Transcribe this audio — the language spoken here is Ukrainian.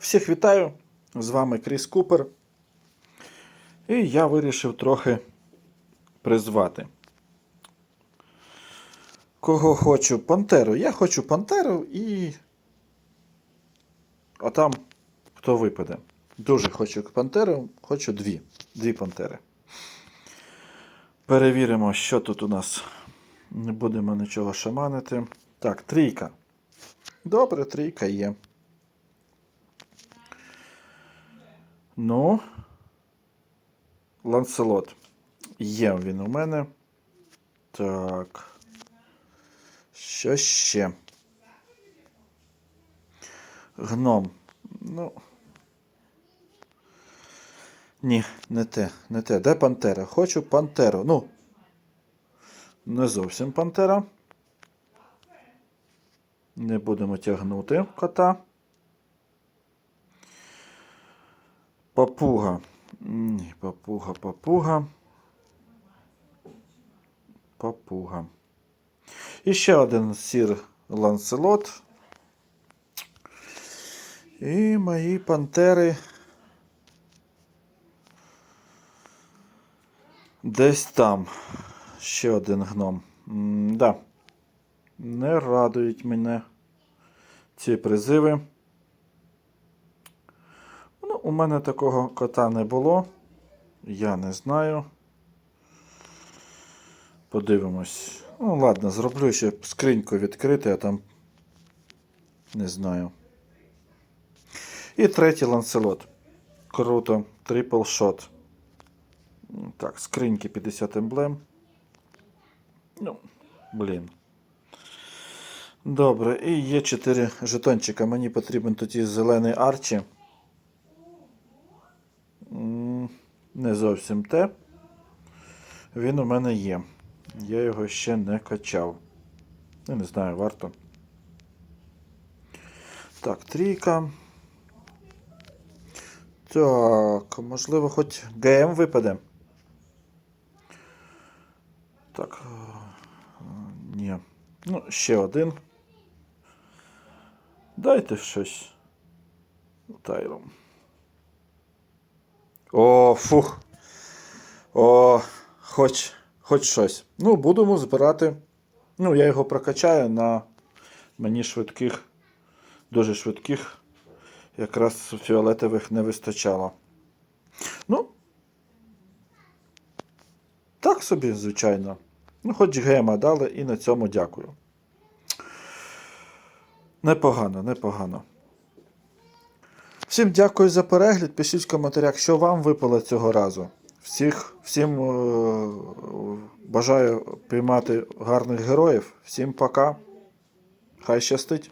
Всіх вітаю! З вами Кріс Купер. І я вирішив трохи призвати. Кого хочу пантеру? Я хочу пантеру і. А там хто випаде. Дуже хочу пантеру, хочу дві. Дві пантери. Перевіримо, що тут у нас. Не будемо нічого шаманити. Так, трійка. Добре, трійка є. Ну. Ланселот. Є він у мене. Так. Що ще? Гном. Ну. Ні, не те, не те. Де пантера? Хочу пантеру. Ну. Не зовсім пантера. Не будемо тягнути кота. Папуга. Ні, папуга, папуга. Папуга. І ще один сір ланцелот. І мої пантери. Десь там. Ще один гном. М, да. Не радують мене ці призиви. Ну, у мене такого кота не було. Я не знаю. Подивимось. Ну, ладно, зроблю ще скриньку відкрити, а там не знаю. І третій ланцелот. Круто. Трипл шот. Так, скриньки 50 емблем. Ну, блін. Добре, і є 4 жетончика. Мені потрібен тоді зелений арчі. М, Не зовсім те. Він у мене є. Я його ще не качав. Я не знаю, варто. Так, трійка. Так, можливо, хоч ГМ випаде. Так. е, Ні. Ну, ще один. Дайте щось. Тайром. О, фух. О, хоч, хоч щось. Ну, будемо збирати. Ну, я його прокачаю на мені швидких, дуже швидких. Якраз фіолетових не вистачало. Ну. Так собі, звичайно. Ну, хоч гема дали і на цьому дякую. Непогано, непогано. Всім дякую за перегляд. Пишіть в коментарях, що вам випало цього разу. Всіх, всім е, бажаю піймати гарних героїв. Всім пока. Хай щастить.